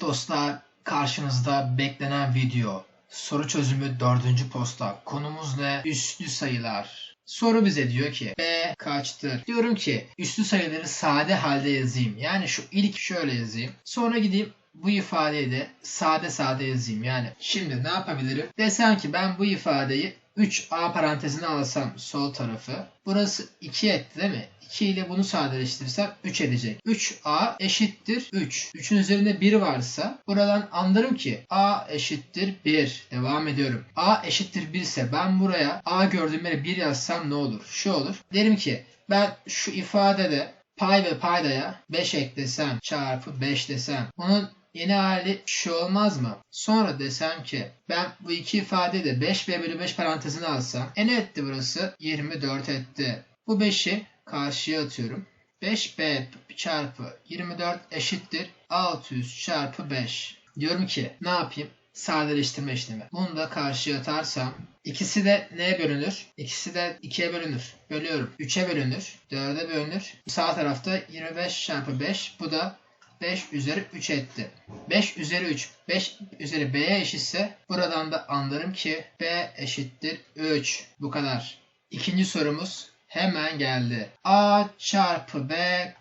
dostlar karşınızda beklenen video. Soru çözümü dördüncü posta. Konumuz ne? Üslü sayılar. Soru bize diyor ki B kaçtır? Diyorum ki üslü sayıları sade halde yazayım. Yani şu ilk şöyle yazayım. Sonra gideyim bu ifadeyi de sade sade yazayım. Yani şimdi ne yapabilirim? Desem ki ben bu ifadeyi 3a parantezine alsam sol tarafı. Burası 2 etti değil mi? 2 ile bunu sadeleştirirsem 3 edecek. 3a eşittir 3. 3'ün üzerinde 1 varsa buradan anlarım ki a eşittir 1. Devam ediyorum. a eşittir 1 ise ben buraya a gördüğüm yere 1 yazsam ne olur? Şu olur. Derim ki ben şu ifadede pay ve paydaya 5 eklesem çarpı 5 desem bunun yeni hali şu olmaz mı? Sonra desem ki ben bu iki ifadeyi de 5b bölü 5 parantezine alsam e ne etti burası? 24 etti. Bu 5'i karşıya atıyorum. 5b çarpı 24 eşittir 600 çarpı 5. Diyorum ki ne yapayım? Sadeleştirme işlemi. Bunu da karşıya atarsam ikisi de neye bölünür? İkisi de 2'ye bölünür. Bölüyorum. 3'e bölünür. 4'e bölünür. Sağ tarafta 25 çarpı 5. Bu da 5 üzeri 3 etti. 5 üzeri 3. 5 üzeri b'ye eşitse buradan da anlarım ki b eşittir 3. Bu kadar. İkinci sorumuz hemen geldi. a çarpı b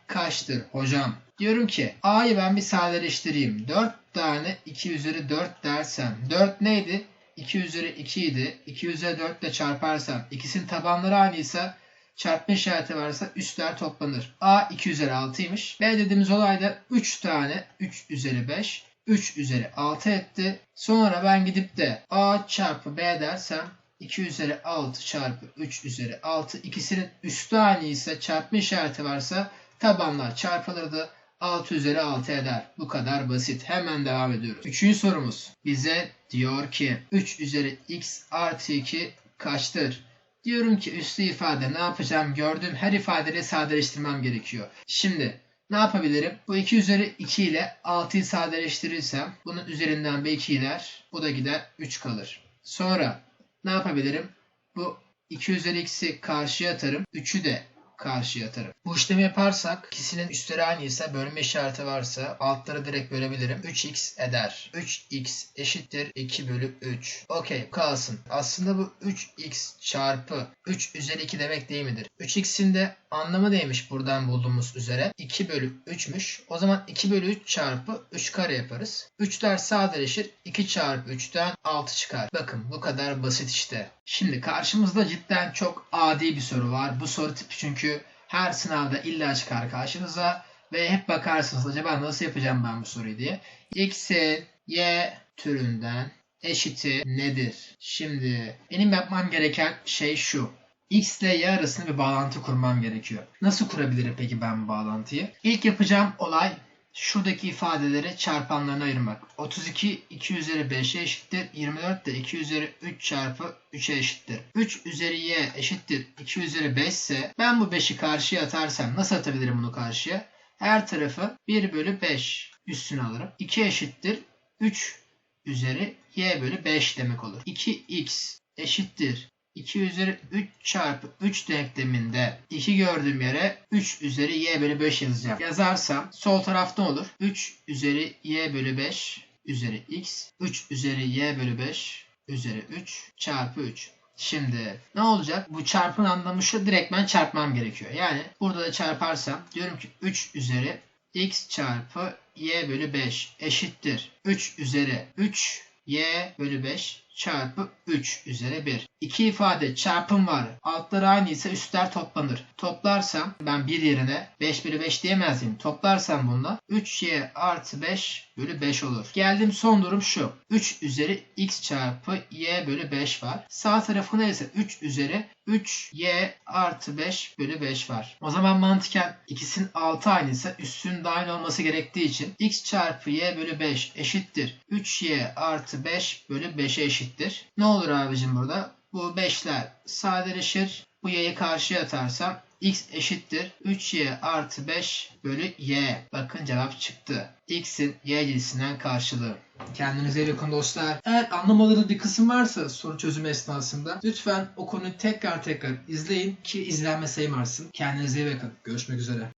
kaçtır hocam? Diyorum ki a'yı ben bir sadeleştireyim. 4 tane 2 üzeri 4 dersem 4 neydi? 2 üzeri 2 idi. 2 üzeri 4 ile çarparsam ikisinin tabanları aynıysa çarpma işareti varsa üstler toplanır. A 2 üzeri 6'ymış. B dediğimiz olayda 3 tane 3 üzeri 5 3 üzeri 6 etti. Sonra ben gidip de A çarpı B dersem 2 üzeri 6 çarpı 3 üzeri 6 ikisinin üstü aynı ise çarpma işareti varsa tabanlar çarpılırdı. 6 üzeri 6 eder. Bu kadar basit. Hemen devam ediyoruz. Üçüncü sorumuz bize diyor ki 3 üzeri x artı 2 kaçtır? Diyorum ki üslü ifade ne yapacağım? Gördüğüm her ifadeyle sadeleştirmem gerekiyor. Şimdi ne yapabilirim? Bu 2 üzeri 2 ile 6'yı sadeleştirirsem bunun üzerinden bir 2 gider. Bu da gider 3 kalır. Sonra ne yapabilirim? Bu 2 üzeri x'i karşıya atarım. 3'ü de karşıya atarım. Bu işlemi yaparsak ikisinin üstleri aynıysa bölme işareti varsa altları direkt bölebilirim. 3x eder. 3x eşittir 2 bölü 3. Okey kalsın. Aslında bu 3x çarpı 3 üzeri 2 demek değil midir? 3x'in de anlamı neymiş buradan bulduğumuz üzere? 2 bölü 3'müş. O zaman 2 bölü 3 çarpı 3 kare yaparız. 3'ler sadeleşir. 2 çarpı 3'ten 6 çıkar. Bakın bu kadar basit işte. Şimdi karşımızda cidden çok adi bir soru var. Bu soru tipi çünkü her sınavda illa çıkar karşınıza ve hep bakarsınız acaba nasıl yapacağım ben bu soruyu diye. X'in y türünden eşiti nedir? Şimdi benim yapmam gereken şey şu. X ile Y arasında bir bağlantı kurmam gerekiyor. Nasıl kurabilirim peki ben bu bağlantıyı? İlk yapacağım olay şuradaki ifadeleri çarpanlarına ayırmak. 32 2 üzeri 5'e eşittir. 24 de 2 üzeri 3 çarpı 3'e eşittir. 3 üzeri y eşittir 2 üzeri 5 ise ben bu 5'i karşıya atarsam nasıl atabilirim bunu karşıya? Her tarafı 1 bölü 5 üstüne alırım. 2 eşittir 3 üzeri y bölü 5 demek olur. 2x eşittir 2 üzeri 3 çarpı 3 denkleminde 2 gördüğüm yere 3 üzeri y bölü 5 yazacağım. Yazarsam sol tarafta olur? 3 üzeri y bölü 5 üzeri x 3 üzeri y bölü 5 üzeri 3 çarpı 3. Şimdi ne olacak? Bu çarpın anlamı şu direktmen çarpmam gerekiyor. Yani burada da çarparsam diyorum ki 3 üzeri x çarpı y bölü 5 eşittir. 3 üzeri 3 y bölü 5 çarpı 3 üzeri 1. İki ifade çarpım var. Altları aynı ise üstler toplanır. Toplarsam ben bir yerine 5 bölü 5 diyemez miyim? Toplarsam bununla 3y artı 5 bölü 5 olur. Geldiğim son durum şu. 3 üzeri x çarpı y bölü 5 var. Sağ tarafında ise 3 üzeri 3y artı 5 bölü 5 var. O zaman mantıken ikisinin altı aynıysa üstünün aynı olması gerektiği için x çarpı y bölü 5 eşittir. 3y artı 5 bölü 5'e eşittir. Ne olur abicim burada? Bu 5'ler sadeleşir. Bu y'yi karşıya atarsam x eşittir 3y artı 5 bölü y. Bakın cevap çıktı. x'in y cinsinden karşılığı. Kendinize iyi bakın dostlar. Eğer anlamadığınız bir kısım varsa soru çözümü esnasında lütfen o konuyu tekrar tekrar izleyin ki izlenme sayım artsın. Kendinize iyi bakın. Görüşmek üzere.